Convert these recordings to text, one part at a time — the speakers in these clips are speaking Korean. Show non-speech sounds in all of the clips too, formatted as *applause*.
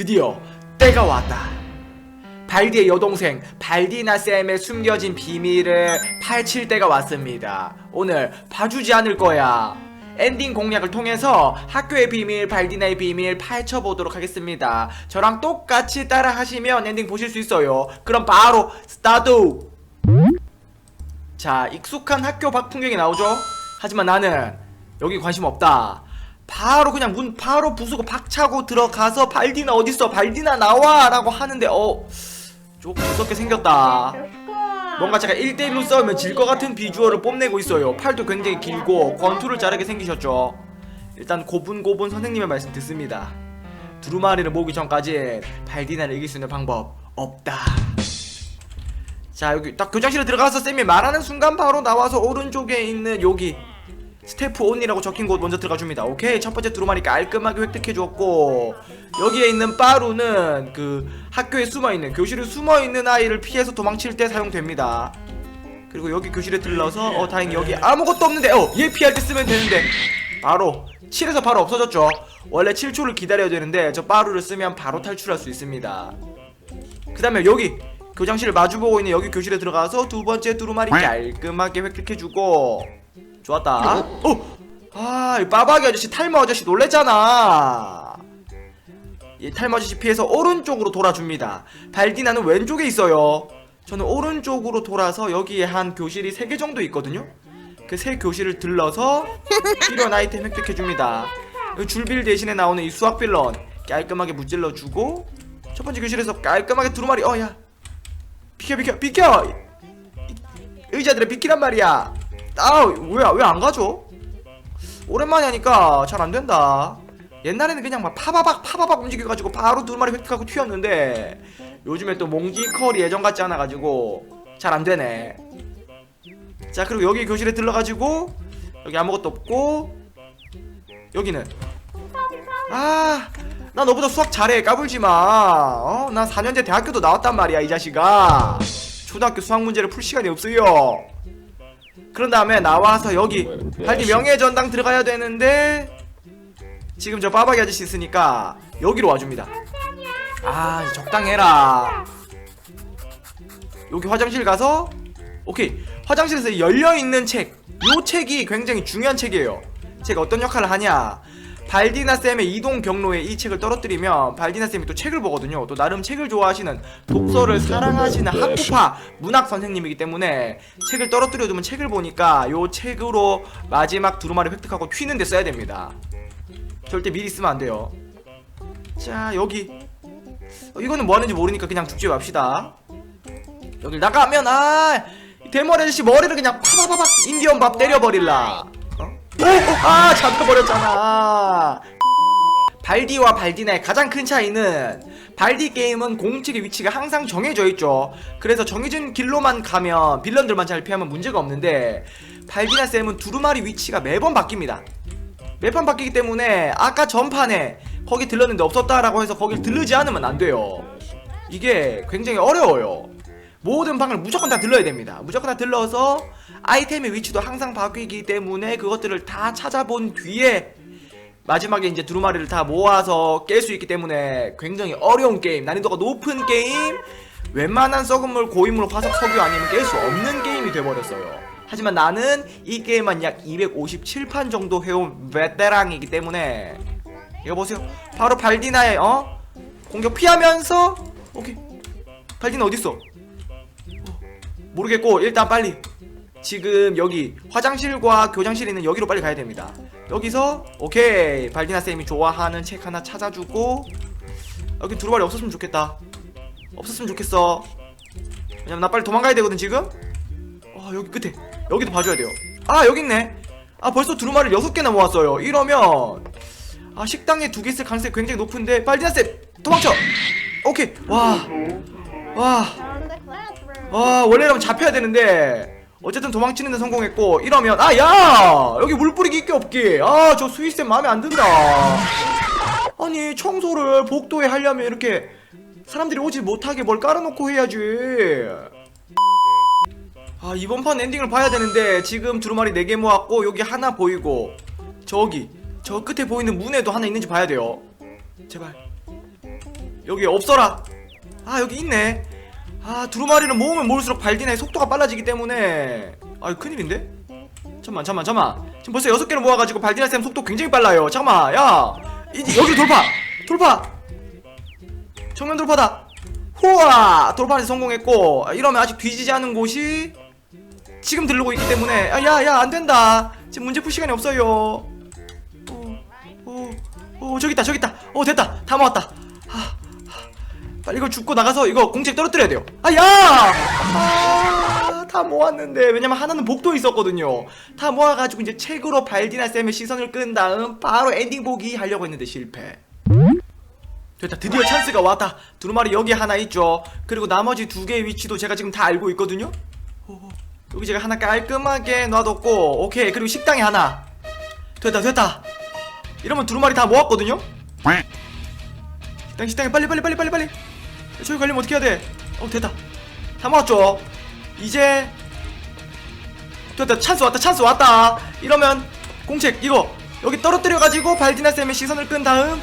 드디어 때가 왔다. 발디의 여동생 발디나 쌤의 숨겨진 비밀을 파헤칠 때가 왔습니다. 오늘 봐주지 않을 거야. 엔딩 공략을 통해서 학교의 비밀, 발디나의 비밀 파헤쳐 보도록 하겠습니다. 저랑 똑같이 따라 하시면 엔딩 보실 수 있어요. 그럼 바로 스타트! 자, 익숙한 학교 밖 풍경이 나오죠? 하지만 나는 여기 관심 없다. 바로 그냥 문 바로 부수고 박차고 들어가서 발디나 어딨어? 발디나 나와! 라고 하는데 어... 조금 무섭게 생겼다. 뭔가 제가 1대1로 싸우면 질 것 같은 비주얼을 뽐내고 있어요. 팔도 굉장히 길고 권투를 잘하게 생기셨죠. 일단 고분고분 선생님의 말씀 듣습니다. 두루마리를 모으기 전까지 발디나를 이길 수 있는 방법 없다. 자 여기 딱 교장실에 들어가서 쌤이 말하는 순간 바로 나와서 오른쪽에 있는 여기 스태프 온이라고 적힌 곳 먼저 들어가 줍니다. 오케이 첫 번째 두루마리 깔끔하게 획득해 주었고 여기에 있는 빠루는 그 학교에 숨어 있는 교실에 숨어 있는 아이를 피해서 도망칠 때 사용됩니다. 그리고 여기 교실에 들러서 어 다행히 여기 아무것도 없는데 어얘 피할 때 쓰면 되는데 바로 7에서 바로 없어졌죠. 원래 7초를 기다려야 되는데 저 빠루를 쓰면 바로 탈출할 수 있습니다. 그 다음에 여기 교장실을 마주보고 있는 여기 교실에 들어가서 두 번째 두루마리 깔끔하게 획득해주고 좋았다. 어! 아, 이 빠박이 아저씨 탈모 아저씨 놀랬잖아. 이 탈모 아저씨 피해서 오른쪽으로 돌아줍니다. 발디나는 왼쪽에 있어요. 저는 오른쪽으로 돌아서 여기에 한 교실이 세개 정도 있거든요. 그 세 교실을 들러서 필요한 아이템 획득해줍니다. 줄빌 대신에 나오는 이 수학 빌런 깔끔하게 무찔러주고 첫 번째 교실에서 깔끔하게 두루마리 어야. 비켜 비켜 비켜! 이- 의자들의 비키란 말이야 아왜왜 안 가죠 오랜만에 하니까 잘 안 된다 옛날에는 그냥 막 파바박 파바박 움직여가지고 바로 두루마리 획득하고 튀었는데 요즘에 또 몽지컬이 예전 같지 않아가지고 잘 안 되네 자 그리고 여기 교실에 들러가지고 여기 아무것도 없고 여기는 아, 나 너보다 수학 잘해. 까불지 마. 어? 나 4년제 대학교도 나왔단 말이야, 이 자식아. 초등학교 수학 문제를 풀 시간이 없어요. 그런 다음에 나와서 여기 발디 명예 전당 들어가야 되는데 지금 저 빠박이 아저씨 있으니까 여기로 와줍니다. 아, 적당해라. 여기 화장실 가서 오케이 화장실에서 열려 있는 책. 요 책이 굉장히 중요한 책이에요. 제가 어떤 역할을 하냐? 발디나 쌤의 이동 경로에 이 책을 떨어뜨리면 발디나 쌤이 또 책을 보거든요. 또 나름 책을 좋아하시는 독서를 사랑하시는 학구파 문학 선생님이기 때문에 책을 떨어뜨려 두면 책을 보니까 요 책으로 마지막 두루마리 획득하고 튀는데 써야 됩니다. 절대 미리 쓰면 안 돼요. 자 여기 어, 이거는 뭐 하는지 모르니까 그냥 죽지 맙시다. 여기 나가면 아 대머리 아저씨 머리를 그냥 파바바박 인디언 밥 때려버릴라. 아 잡혀버렸잖아. 발디와 발디나의 가장 큰 차이는 발디 게임은 공책의 위치가 항상 정해져 있죠. 그래서 정해진 길로만 가면 빌런들만 잘 피하면 문제가 없는데 발디나 쌤은 두루마리 위치가 매번 바뀝니다. 매판 바뀌기 때문에 아까 전판에 거기 들렀는데 없었다라고 해서 거길 들르지 않으면 안 돼요. 이게 굉장히 어려워요. 모든 방을 무조건 다 들러야 됩니다. 무조건 다 들러서 아이템의 위치도 항상 바뀌기 때문에 그것들을 다 찾아본 뒤에 마지막에 이제 두루마리를 다 모아서 깰 수 있기 때문에 굉장히 어려운 게임, 난이도가 높은 게임, 웬만한 썩은 물, 고인물, 화석, 석유 아니면 깰 수 없는 게임이 돼버렸어요. 하지만 나는 이 게임만 약 257판 정도 해온 베테랑이기 때문에 이거 보세요. 바로 발디나의 어 공격 피하면서 오케이 발디나 어딨어? 모르겠고 일단 빨리 지금 여기 화장실과 교장실 있는 여기로 빨리 가야 됩니다. 여기서 오케이 발디나 쌤이 좋아하는 책 하나 찾아주고 여기 두루마리 없었으면 좋겠다. 없었으면 좋겠어. 왜냐면 나 빨리 도망가야 되거든 지금. 어 여기 끝에 여기도 봐줘야 돼요. 아 여기 있네. 아 벌써 두루마리를 여섯 개나 모았어요. 이러면 아 식당에 두 개 있을 가능성이 굉장히 높은데 발디나 쌤 도망쳐. 오케이 와 와. 와 원래라면 잡혀야 되는데 어쨌든 도망치는 데 성공했고 이러면 아 야! 여기 물 뿌리기 있게 없기. 아 저 스위스쌤 마음에 안 든다. 아니 청소를 복도에 하려면 이렇게 사람들이 오지 못하게 뭘 깔아놓고 해야지. 아 이번 판 엔딩을 봐야 되는데 지금 두루마리 4개 모았고 여기 하나 보이고 저기 저 끝에 보이는 문에도 하나 있는지 봐야 돼요. 제발. 여기 없어라. 아 여기 있네 아 두루마리를 모으면 모을수록 발디나의 속도가 빨라지기 때문에. 아 큰일인데? 잠만 잠만 잠만. 지금 벌써 여섯 개를 모아가지고 발디나 쌤 속도 굉장히 빨라요. 잠깐만 야! 이제 여기 돌파! 돌파! 정면 돌파다! 후아! 돌파에 성공했고 아, 이러면 아직 뒤지지 않은 곳이 지금 들르고 있기 때문에. 아, 야야 안된다! 지금 문제 풀 시간이 없어요. 어, 어, 어 저기 있다 저기 있다. 어 됐다! 다 모았다 빨리 이걸 줍고 나가서 이거 공책 떨어뜨려야 돼요. 아야! 아, 다 모았는데. 왜냐면 하나는 복도 있었거든요. 다 모아가지고 이제 책으로 발디나 쌤의 시선을 끈 다음 바로 엔딩 보기 하려고 했는데 실패. 됐다. 드디어 찬스가 왔다. 두루마리 여기 하나 있죠. 그리고 나머지 두 개의 위치도 제가 지금 다 알고 있거든요. 어, 여기 제가 하나 깔끔하게 놔뒀고 오케이. 그리고 식당에 하나. 됐다 됐다. 이러면 두루마리 다 모았거든요? 식당 식당에 빨리 빨리 빨리 빨리 빨리 저기 걸리면 어떻게 해야 돼? 어 됐다. 다 모았죠? 이제 됐다. 찬스 왔다. 찬스 왔다. 이러면 공책 이거 여기 떨어뜨려가지고 발디나 쌤의 시선을 끈 다음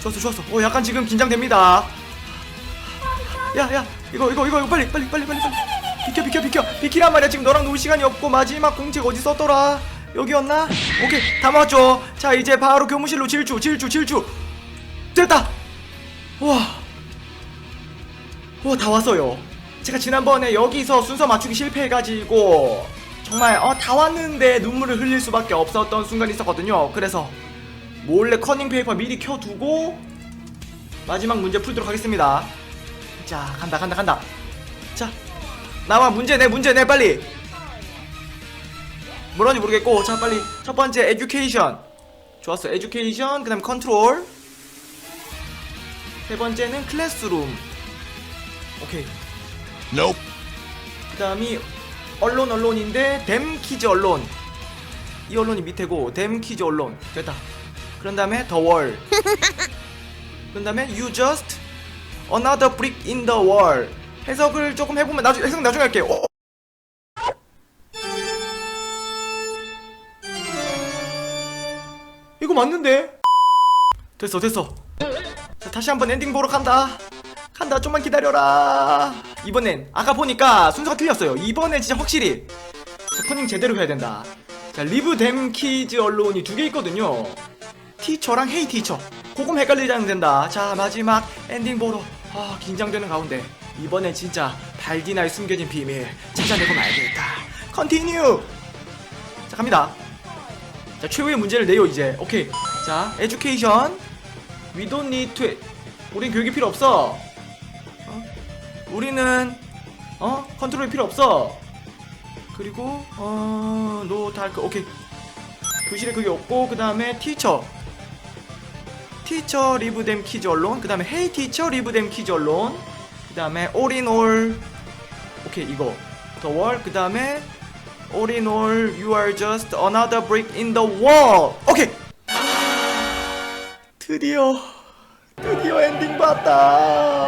좋았어 좋았어. 어 약간 지금 긴장됩니다. 야야 이거 이거 이거 빨리 빨리 빨리 빨리 빨리. 비켜 비켜 비켜. 비키란 말이야. 지금 너랑 놀 시간이 없고 마지막 공책 어디 썼더라? 여기였나? 오케이 다 모았죠? 자 이제 바로 교무실로 질주 질주 질주. 됐다. 와 와다 왔어요 제가 지난번에 여기서 순서 맞추기 실패해가지고 정말 어 다 왔는데 눈물을 흘릴 수밖에 없었던 순간이 있었거든요 그래서 몰래 커닝 페이퍼 미리 켜두고 마지막 문제 풀도록 하겠습니다. 자, 간다, 간다, 간다. 자, 나와 문제 내, 문제 내, 빨리. 뭐라는지 모르겠고, 자, 빨리. 첫 번째, 에듀케이션. 좋았어, 에듀케이션. 그 다음, 컨트롤. 세 번째는 클래스룸. 오케이. Nope. 그 다음이, 언론, 언론인데, 댐 키즈 언론. 이 언론이 밑에고, 댐 키즈 언론. 됐다. 그런 다음에 the wall. *laughs* 그런 다음에 you just another brick in the wall. 해석을 조금 해보면 나중 해석 나중에 할게요. 어? 이거 맞는데? 됐어 됐어. 자, 다시 한번 엔딩 보러 간다. 간다 좀만 기다려라. 이번엔 아까 보니까 순서가 틀렸어요. 이번엔 진짜 확실히 자, 커닝 제대로 해야 된다. 자 리브 댐 키즈 언론이 두 개 있거든요. 티처랑 헤이 티처. 그금 헷갈리지 않으면 된다. 자 마지막 엔딩 보러. 아 긴장되는 가운데. 이번엔 진짜 발디나의 숨겨진 비밀 찾아내고 말겠다. 컨티뉴 자 갑니다. 자 최후의 문제를 내요 이제. 오케이. 자 에듀케이션 need to. 우린 교육이 필요 없어 어? 우리는 어? 컨트롤이 필요 없어. 그리고 어노 달크 오케이. 교실에 그게 없고 그 다음에 티처 티처 리브 댐 키즈 언론 그 다음에 헤이 티처 리브 댐 키즈 언론 그 다음에 all 오케이 이거. The wall. 그 다음에 all you are just another brick in the wall. 오케이. 드디어. 드디어 엔딩 봤다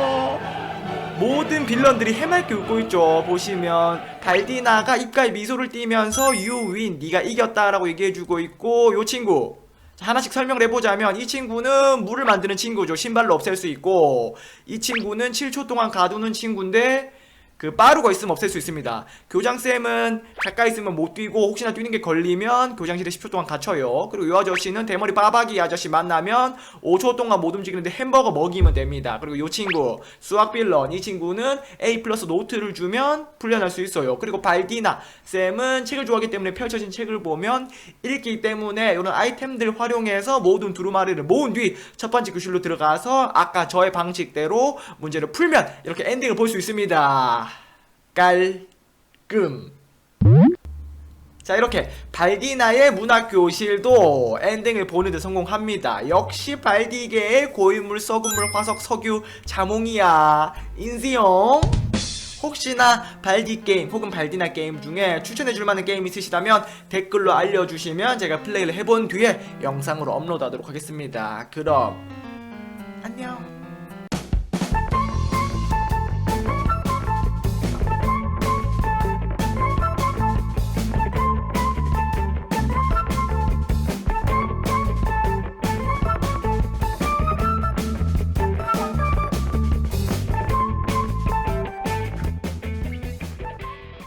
모든 빌런들이 해맑게 웃고 있죠. 보시면 발디나가 입가에 미소를 띠면서 win, 네가 이겼다라고 얘기해주고 있고 요 친구 자, 하나씩 설명을 해보자면 이 친구는 물을 만드는 친구죠. 신발로 없앨 수 있고 이 친구는 7초 동안 가두는 친구인데 그 빠르고 있으면 없앨 수 있습니다. 교장쌤은 가까이 있으면 못 뛰고 혹시나 뛰는 게 걸리면 교장실에 10초 동안 갇혀요. 그리고 이 아저씨는 대머리 빠박이 아저씨 만나면 5초 동안 못 움직이는데 햄버거 먹이면 됩니다. 그리고 이 친구 수학 빌런 이 친구는 A 플러스 노트를 주면 풀려날 수 있어요. 그리고 발디나 쌤은 책을 좋아하기 때문에 펼쳐진 책을 보면 읽기 때문에 이런 아이템들 활용해서 모든 두루마리를 모은 뒤 첫 번째 교실로 들어가서 아까 저의 방식대로 문제를 풀면 이렇게 엔딩을 볼 수 있습니다. 깔끔. 자 이렇게 발디나의 문학교실도 엔딩을 보는 데 성공합니다. 역시 발디계의 고인물, 썩은물, 화석, 석유, 자몽이야. 인지용. 혹시나 발디 게임 혹은 발디나 게임 중에 추천해줄 만한 게임 있으시다면 댓글로 알려주시면 제가 플레이를 해본 뒤에 영상으로 업로드하도록 하겠습니다. 그럼 안녕.